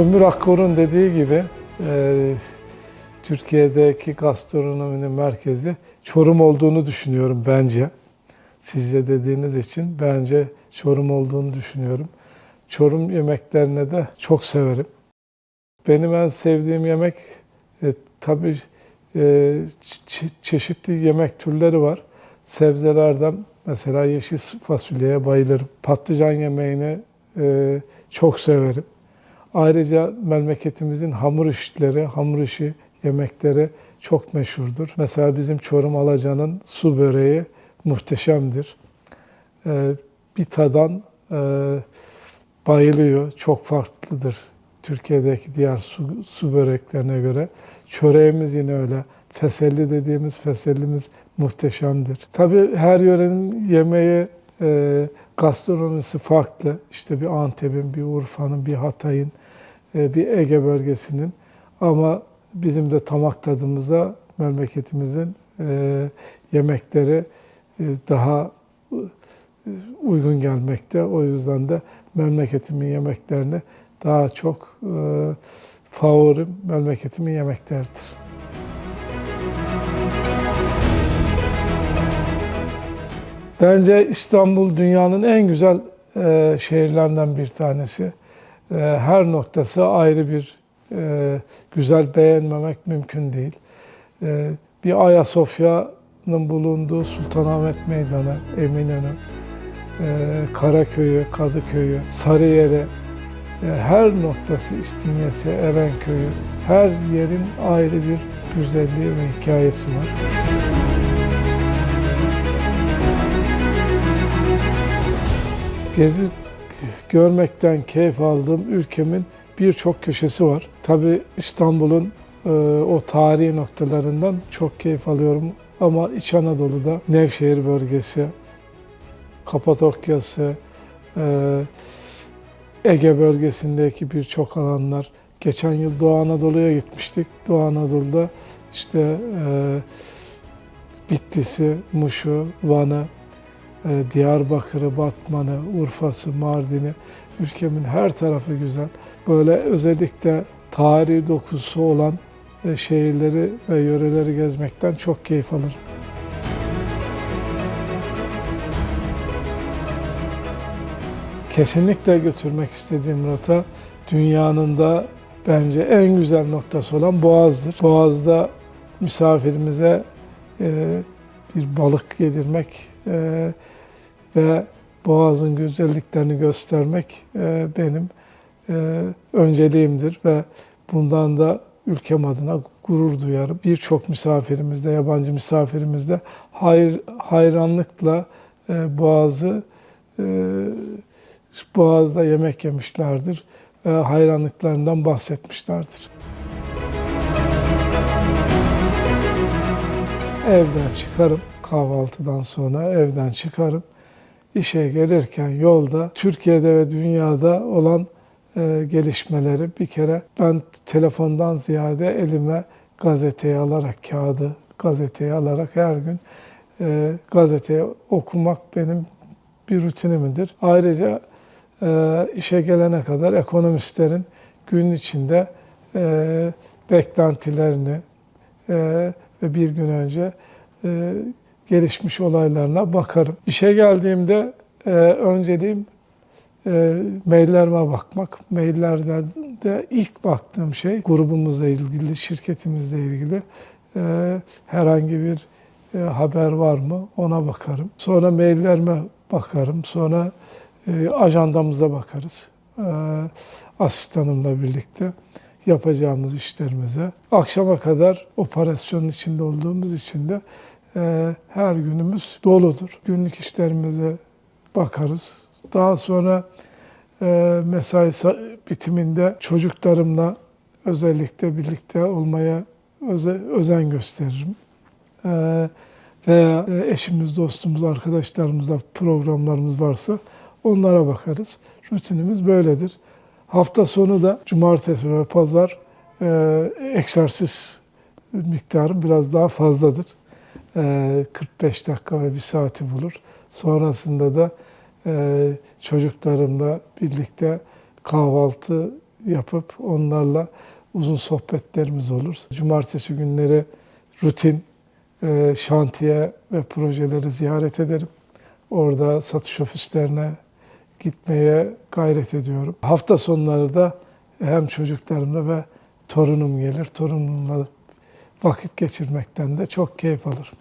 Ömür Akkor'un dediği gibi e, Türkiye'deki gastronominin merkezi Çorum olduğunu düşünüyorum bence. Sizce dediğiniz için bence Çorum olduğunu düşünüyorum. Çorum yemeklerini de çok severim. Benim en sevdiğim yemek e, tabii e, çe- çeşitli yemek türleri var. Sebzelerden mesela yeşil fasulyeye bayılırım. Patlıcan yemeğini e, çok severim. Ayrıca memleketimizin hamur işleri, hamur işi yemekleri çok meşhurdur. Mesela bizim Çorum Alaca'nın su böreği muhteşemdir. Ee, bir tadan e, bayılıyor, çok farklıdır Türkiye'deki diğer su, su böreklerine göre. Çöreğimiz yine öyle. Feselli dediğimiz fesellimiz muhteşemdir. Tabii her yörenin yemeği, e, gastronomisi farklı. İşte bir Antep'in, bir Urfa'nın, bir Hatay'ın, e, bir Ege bölgesinin. Ama bizim de tamak tadımıza memleketimizin e, yemekleri e, daha e, uygun gelmekte. O yüzden de memleketimin yemeklerini daha çok e, favorim memleketimin yemekleridir. Bence İstanbul dünyanın en güzel e, şehirlerinden bir tanesi. E, her noktası ayrı bir e, güzel beğenmemek mümkün değil. E, bir Ayasofya'nın bulunduğu Sultanahmet Meydanı, Eminönü, e, Karaköy'ü, Kadıköy'ü, Sarıyer'i, e, her noktası İstinye'si, Erenköy'ü, her yerin ayrı bir güzelliği ve hikayesi var. Gezip görmekten keyif aldığım ülkemin birçok köşesi var. Tabii İstanbul'un e, o tarihi noktalarından çok keyif alıyorum. Ama İç Anadolu'da Nevşehir bölgesi, Kapadokya'sı, e, Ege bölgesindeki birçok alanlar. Geçen yıl Doğu Anadolu'ya gitmiştik. Doğu Anadolu'da işte e, Bitlis'i, Muş'u, Van'ı, Diyarbakır'ı, Batman'ı, Urfa'sı, Mardin'i, ülkemin her tarafı güzel. Böyle özellikle tarihi dokusu olan e, şehirleri ve yöreleri gezmekten çok keyif alırım. Kesinlikle götürmek istediğim rota dünyanın da bence en güzel noktası olan Boğaz'dır. Boğaz'da misafirimize e, bir balık yedirmek e, ve Boğaz'ın güzelliklerini göstermek e, benim e, önceliğimdir ve bundan da ülkem adına gurur duyarım. Birçok misafirimizde, yabancı misafirimizde hayır, hayranlıkla e, Boğaz'ı e, Boğaz'da yemek yemişlerdir ve hayranlıklarından bahsetmişlerdir. Evden çıkarım, kahvaltıdan sonra evden çıkarım. İşe gelirken yolda Türkiye'de ve dünyada olan e, gelişmeleri bir kere ben telefondan ziyade elime gazeteyi alarak, kağıdı gazeteyi alarak her gün e, gazeteyi okumak benim bir rutinimdir. Ayrıca e, işe gelene kadar ekonomistlerin gün içinde e, beklentilerini e, ve bir gün önce e, gelişmiş olaylarına bakarım. İşe geldiğimde e, önceliğim e, maillerime bakmak. Maillerde de ilk baktığım şey grubumuzla ilgili, şirketimizle ilgili e, herhangi bir e, haber var mı ona bakarım. Sonra maillerime bakarım. Sonra e, ajandamıza bakarız. E, asistanımla birlikte yapacağımız işlerimize. Akşama kadar operasyonun içinde olduğumuz için de e, her günümüz doludur. Günlük işlerimize bakarız. Daha sonra e, mesai sa- bitiminde çocuklarımla özellikle birlikte olmaya öze- özen gösteririm. E, veya e, eşimiz, dostumuz, arkadaşlarımızla programlarımız varsa onlara bakarız. Rutinimiz böyledir. Hafta sonu da cumartesi ve pazar e, egzersiz miktarım biraz daha fazladır. E, 45 dakika ve bir saati bulur. Sonrasında da e, çocuklarımla birlikte kahvaltı yapıp onlarla uzun sohbetlerimiz olur. Cumartesi günleri rutin e, şantiye ve projeleri ziyaret ederim. Orada satış ofislerine gitmeye gayret ediyorum. Hafta sonları da hem çocuklarımla ve torunum gelir. Torunumla vakit geçirmekten de çok keyif alırım.